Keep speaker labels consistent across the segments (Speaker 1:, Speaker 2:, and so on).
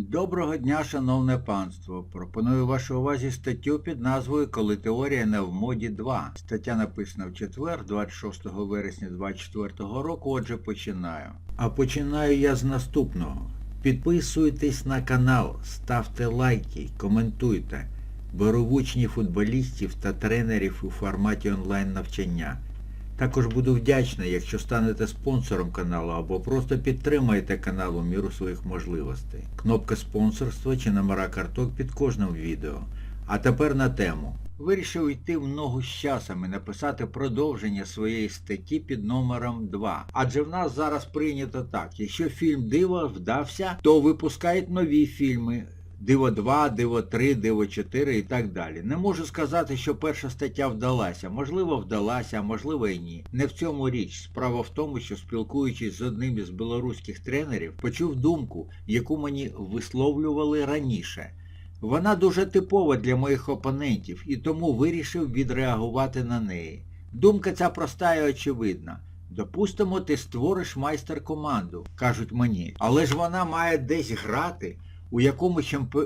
Speaker 1: Доброго дня, шановне панство. Пропоную вашій увазі статтю під назвою Коли теорія не в моді 2. Стаття написана в четвер, 26 вересня 2024 року, отже починаю. А починаю я з наступного. Підписуйтесь на канал, ставте лайки, коментуйте. Беру в учні футболістів та тренерів у форматі онлайн навчання. Також буду вдячний, якщо станете спонсором каналу або просто підтримаєте канал у міру своїх можливостей. Кнопка спонсорства чи номера карток під кожним відео. А тепер на тему. Вирішив йти в ногу з часом і написати продовження своєї статті під номером 2. Адже в нас зараз прийнято так, якщо фільм Диво вдався, то випускають нові фільми. Диво 2, Диво 3, Диво 4 і так далі. Не можу сказати, що перша стаття вдалася. Можливо, вдалася, а можливо і ні. Не в цьому річ. Справа в тому, що спілкуючись з одним із білоруських тренерів, почув думку, яку мені висловлювали раніше. Вона дуже типова для моїх опонентів і тому вирішив відреагувати на неї. Думка ця проста і очевидна. Допустимо, ти створиш майстер-команду, кажуть мені, але ж вона має десь грати у якому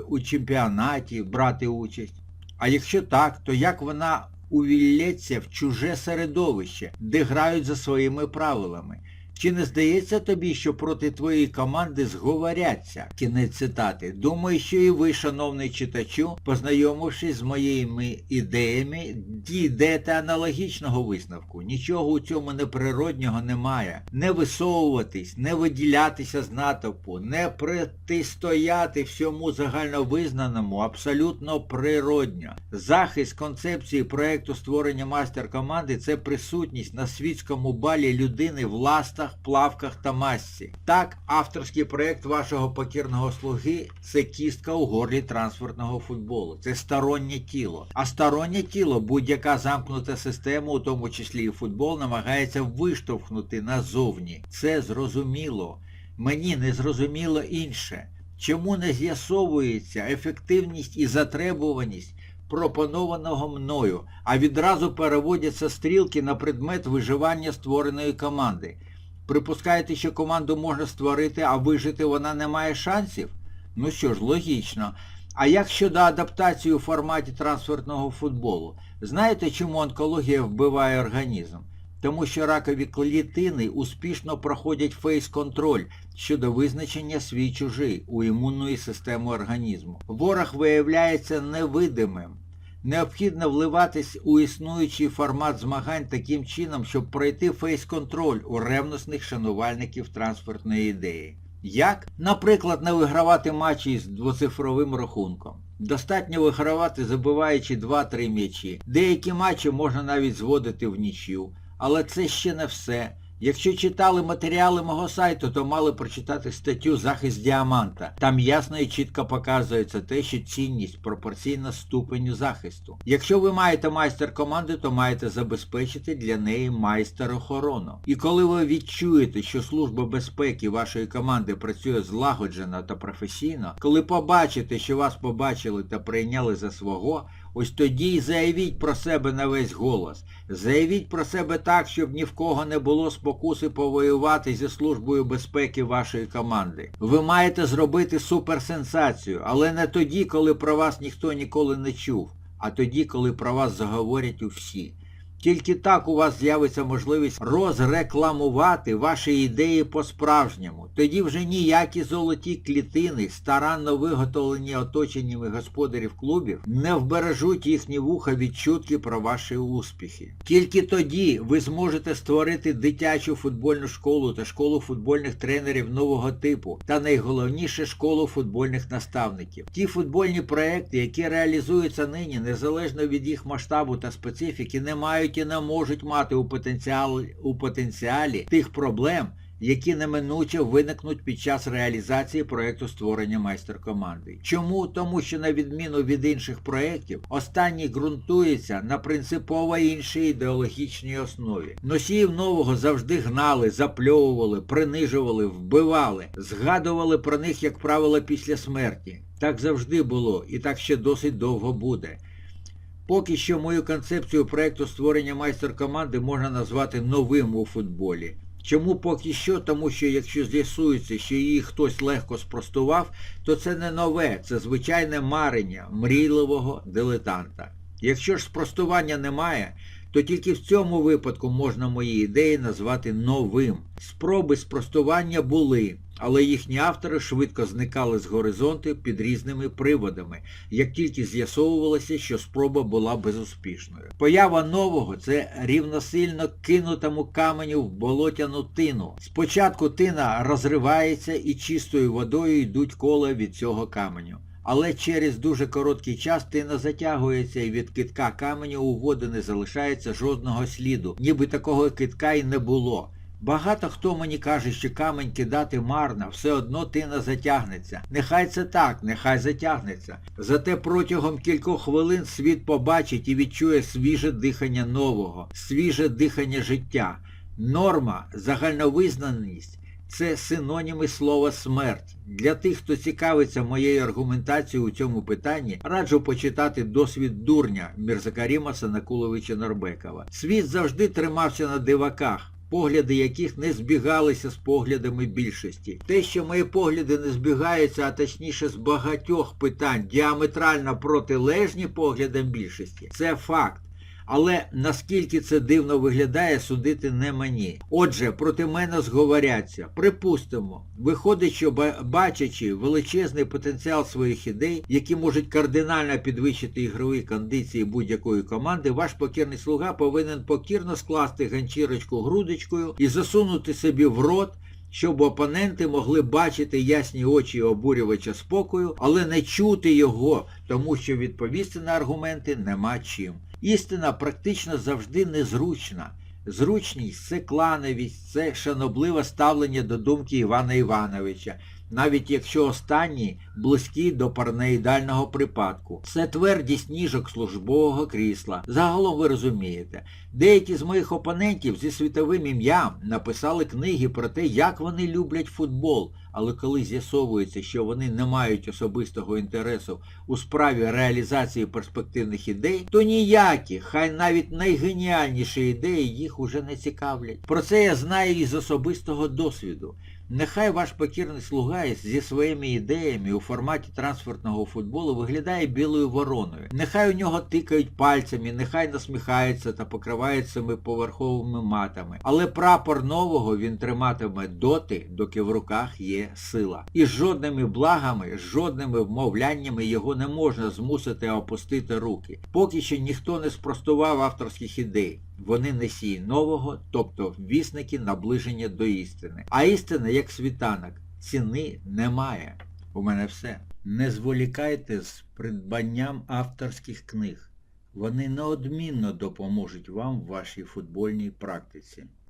Speaker 1: у чемпіонаті брати участь. А якщо так, то як вона увілється в чуже середовище, де грають за своїми правилами? Чи не здається тобі, що проти твоєї команди зговоряться? Кінець цитати. Думаю, що і ви, шановний читачу, познайомившись з моїми ідеями, дійдете аналогічного висновку. Нічого у цьому неприроднього немає. Не висовуватись, не виділятися з натовпу, не протистояти всьому загальновизнаному, абсолютно природньо. Захист концепції проєкту створення мастер-команди це присутність на світському балі людини в ластах, плавках та масці. Так, авторський проєкт вашого покірного слуги це кістка у горлі трансферного футболу. Це стороннє тіло. А стороннє тіло будь-яка замкнута система, у тому числі і футбол, намагається виштовхнути назовні. Це зрозуміло. Мені не зрозуміло інше. Чому не з'ясовується ефективність і затребуваність пропонованого мною, а відразу переводяться стрілки на предмет виживання створеної команди. Припускаєте, що команду можна створити, а вижити вона не має шансів? Ну що ж, логічно. А як щодо адаптації у форматі трансферного футболу? Знаєте, чому онкологія вбиває організм? Тому що ракові клітини успішно проходять фейс-контроль щодо визначення свій-чужий у імунної системи організму. Ворог виявляється невидимим. Необхідно вливатись у існуючий формат змагань таким чином, щоб пройти фейс-контроль у ревностних шанувальників трансфертної ідеї. Як? Наприклад, не вигравати матчі з двоцифровим рахунком. Достатньо вигравати, забиваючи 2-3 м'ячі. Деякі матчі можна навіть зводити в нічю. Але це ще не все. Якщо читали матеріали мого сайту, то мали прочитати статтю Захист діаманта. Там ясно і чітко показується те, що цінність пропорційна ступеню захисту. Якщо ви маєте майстер команди, то маєте забезпечити для неї майстер-охорону. І коли ви відчуєте, що служба безпеки вашої команди працює злагоджено та професійно, коли побачите, що вас побачили та прийняли за свого, Ось тоді й заявіть про себе на весь голос. Заявіть про себе так, щоб ні в кого не було спокуси повоювати зі службою безпеки вашої команди. Ви маєте зробити суперсенсацію, але не тоді, коли про вас ніхто ніколи не чув, а тоді, коли про вас заговорять усі. Тільки так у вас з'явиться можливість розрекламувати ваші ідеї по-справжньому. Тоді вже ніякі золоті клітини, старанно виготовлені оточеннями господарів клубів, не вбережуть їхні вуха від чутки про ваші успіхи. Тільки тоді ви зможете створити дитячу футбольну школу та школу футбольних тренерів нового типу, та найголовніше школу футбольних наставників. Ті футбольні проекти, які реалізуються нині, незалежно від їх масштабу та специфіки, не мають і не можуть мати у потенціалі, у потенціалі тих проблем, які неминуче виникнуть під час реалізації проєкту створення майстер-команди. Чому? Тому що на відміну від інших проєктів, останній ґрунтується на принципово іншій ідеологічній основі. Носіїв нового завжди гнали, запльовували, принижували, вбивали, згадували про них, як правило, після смерті. Так завжди було і так ще досить довго буде. Поки що мою концепцію проєкту створення майстер-команди можна назвати новим у футболі. Чому поки що? Тому що якщо з'ясується, що її хтось легко спростував, то це не нове, це звичайне марення мрійливого дилетанта. Якщо ж спростування немає, то тільки в цьому випадку можна мої ідеї назвати новим. Спроби спростування були, але їхні автори швидко зникали з горизонту під різними приводами, як тільки з'ясовувалося, що спроба була безуспішною. Поява нового це рівносильно кинутому каменю в болотяну тину. Спочатку тина розривається і чистою водою йдуть кола від цього каменю. Але через дуже короткий час тина затягується і від китка каменю у води не залишається жодного сліду, ніби такого китка й не було. Багато хто мені каже, що камень кидати марно, все одно тина затягнеться. Нехай це так, нехай затягнеться. Зате протягом кількох хвилин світ побачить і відчує свіже дихання нового, свіже дихання життя. Норма, загальновизнаність це синоніми слова смерть. Для тих, хто цікавиться моєю аргументацією у цьому питанні, раджу почитати досвід дурня Мірзакаріма Санакуловича Норбекова. Світ завжди тримався на диваках. Погляди яких не збігалися з поглядами більшості. Те, що мої погляди не збігаються, а точніше з багатьох питань, діаметрально протилежні поглядам більшості, це факт. Але наскільки це дивно виглядає, судити не мені. Отже, проти мене зговоряться. Припустимо, виходить, що бачачи величезний потенціал своїх ідей, які можуть кардинально підвищити ігрові кондиції будь-якої команди, ваш покірний слуга повинен покірно скласти ганчірочку грудочкою і засунути собі в рот щоб опоненти могли бачити ясні очі обурювача спокою, але не чути його, тому що відповісти на аргументи нема чим. Істина практично завжди незручна. Зручність це клановість, це шанобливе ставлення до думки Івана Івановича, навіть якщо останні близькі до параноїдального припадку. Це твердість ніжок службового крісла. Загалом ви розумієте. Деякі з моїх опонентів зі світовим ім'ям написали книги про те, як вони люблять футбол, але коли з'ясовується, що вони не мають особистого інтересу у справі реалізації перспективних ідей, то ніякі, хай навіть найгеніальніші ідеї їх уже не цікавлять. Про це я знаю із особистого досвіду. Нехай ваш покірний слуга зі своїми ідеями у форматі трансфертного футболу виглядає білою вороною. Нехай у нього тикають пальцями, нехай насміхаються та покривають семиповерховими матами. Але прапор нового він триматиме доти, доки в руках є сила. І жодними благами, жодними вмовляннями його не можна змусити опустити руки. Поки що ніхто не спростував авторських ідей. Вони носії нового, тобто вісники наближення до істини. А істина, як світанок, ціни немає. У мене все. Не зволікайте з придбанням авторських книг. Вони неодмінно допоможуть вам в вашій футбольній практиці.